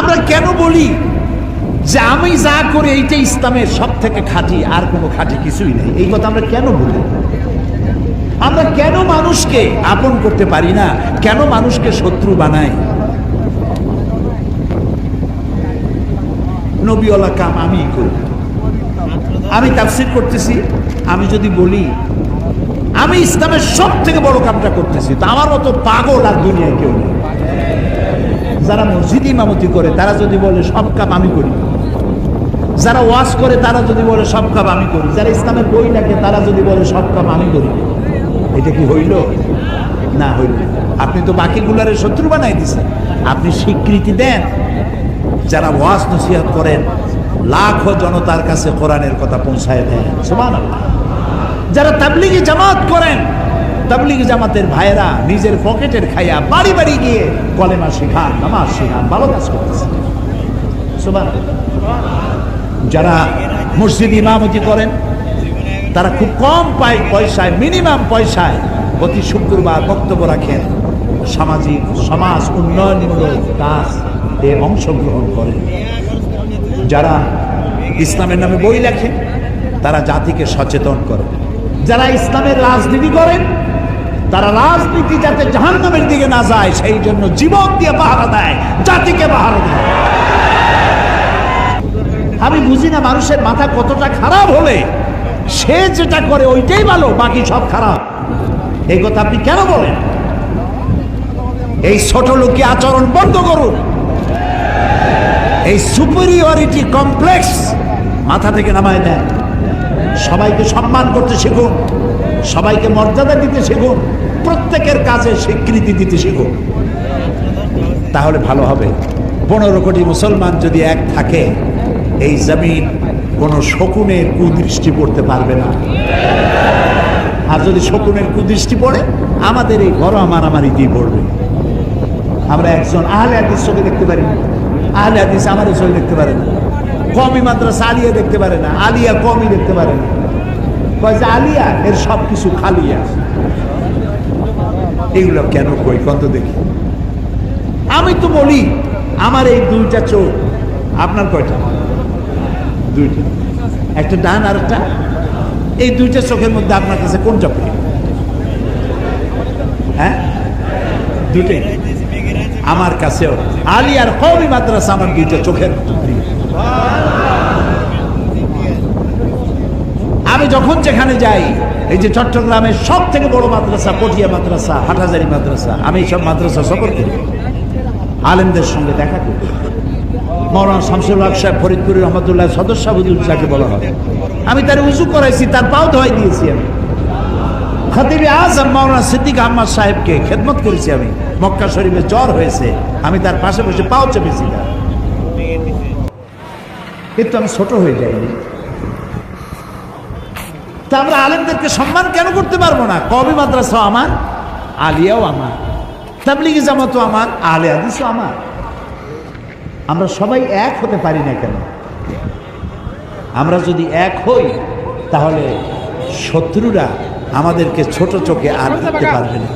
আমরা কেন বলি যে আমি যা করে এইটা ইসলামের সব থেকে খাঁটি, আর কোনো খাঁটি কিছুই নেই। এই কথা আমরা কেন বলি? আমরা কেন মানুষকে আপন করতে পারি না? কেন মানুষকে শত্রু বানাই? নবীওয়ালা কাম আমি করি। আমি তাফসির করতেছি, আমি যদি বলি, আমি ইসলামের সব থেকে বড় কামটা করতেছি, তো আমার মতো পাগল আর দুনিয়ায় কেউ নেই। যারা মসজিদ ইমামতি করে, তারা যদি বলে, সব কাম আমি করি। যারা ওয়াজ করে, তারা যদি বলে, সব কাম আমি করি। যারা ইসলামের বই লেখে, তারা যদি বলে, সব কাম আমি করি। এটা কি হইল? না হইল। আপনি তো বাকিগুলারে শত্রু বানাই দিছেন। আপনি স্বীকৃতি দেন। যারা ওয়াজ নসিহত করেন, লাখো জনতার কাছে কোরআনের কথা পৌঁছায় দেন। সমান যারা তাবলিগি জামাত করেন তাবলিগি জামাতের ভাইয়েরা নিজের পকেটের খাইয়া বাড়ি বাড়ি গিয়ে কলেমা শেখান, নামাজ শেখান, ভালো কাজ করতেছে। যারা মসজিদ ইমামতি করেন, তারা খুব কম পায় পয়সায়, মিনিমাম পয়সায় প্রতি শুক্রবার বক্তব্য রাখেন। সামাজিক, সমাজ উন্নয়নমূলক কাজ এ অংশগ্রহণ করেন। যারা ইসলামের নামে বই লেখেন, তারা জাতিকে সচেতন করে যারা ইসলামের রাজনীতি করেন তারা রাজনীতি যাতে জাহান্নামের দিকে না যায়, সেই জন্য জীবন দিয়ে পাহারা দেয়, জাতিকে পাহারা দেয়। আমি বুঝি না মানুষের মাথা কতটা খারাপ হলে সে যেটা করে ওইটাই ভালো, বাকি সব খারাপ। এই কথা আপনি কেন বলেন? এই ছোট লোককে আচরণ বন্ধ করুন। এই সুপিরিয়রিটি কমপ্লেক্স মাথা থেকে নামায় দেন। সবাইকে সম্মান করতে শিখুন। সবাইকে মর্যাদা দিতে শিখুন, প্রত্যেকের কাজে স্বীকৃতি দিতে শিখুন। তাহলে ভালো হবে। পনেরো কোটি মুসলমান যদি এক থাকে, এই জমিন কোনো শকুনের কুদৃষ্টি পড়তে পারবে না। আর যদি শকুনের কুদৃষ্টি পড়ে, আমাদের এই ঘর মারামারি দিয়ে পড়বে। আমরা একজন আহলে হাদিস চোখে দেখতে পারি না। আহলে হাদিস আমাদের চোখে দেখতে পারে না। কমি মাদ্রাসা আলিয়া দেখতে পারে না। আলিয়া কমই দেখতে পারে না। কয় আলিয়া এর সব কিছু এগুলো কেন কই? কত দেখি। আমি তো বলি, আমার এই দুইটা চোখ, আপনার কয়টা? দুইটা। একটা ডান আর একটা। এই দুইটা চোখের মধ্যে আপনার কাছে কোনটা প্রিয়? হ্যাঁ? আমার কাছেও। আলিয়ার কৌমি মাদ্রাসা আমার দুইটা চোখের মতো যখন যেখানে যাই, এই যে চট্টগ্রামের সব থেকে বড় মাদ্রাসা, পটিয়া মাদ্রাসা হাটাজারি মাদ্রাসা, আমি সব মাদ্রাসা সফর করি। আলেমদের সঙ্গে দেখা করি। মৌলানা শামসুল হক সাহেব ফরিদপুর রহমতুল্লাহ সদস্য আবুদুল যাকে বলা হয়। আমি তার উজু করাইছি, তার পাও ধোয়াই দিয়েছি আমি। খতিবে আজম মৌলানা সিদ্দিক আহমদ সাহেবকে খেদমত করেছি আমি। মক্কা শরীফে জ্বর হয়েছে, আমি তার পাশে বসে পাও চেপেছি। কিন্তু আমি ছোট হয়ে যাইনি তা আমরা আলেমদেরকে সম্মান কেন করতে পারব না? কবি মাদ্রাসা আমার, আলিয়াও আমার, তাবলিগি জামাতও আমার আলে হাদিসও আমার। আমরা সবাই এক হতে পারি না কেন? আমরা যদি এক হই, তাহলে শত্রুরা আমাদেরকে ছোট চোখে আর দেখতে পারবে না।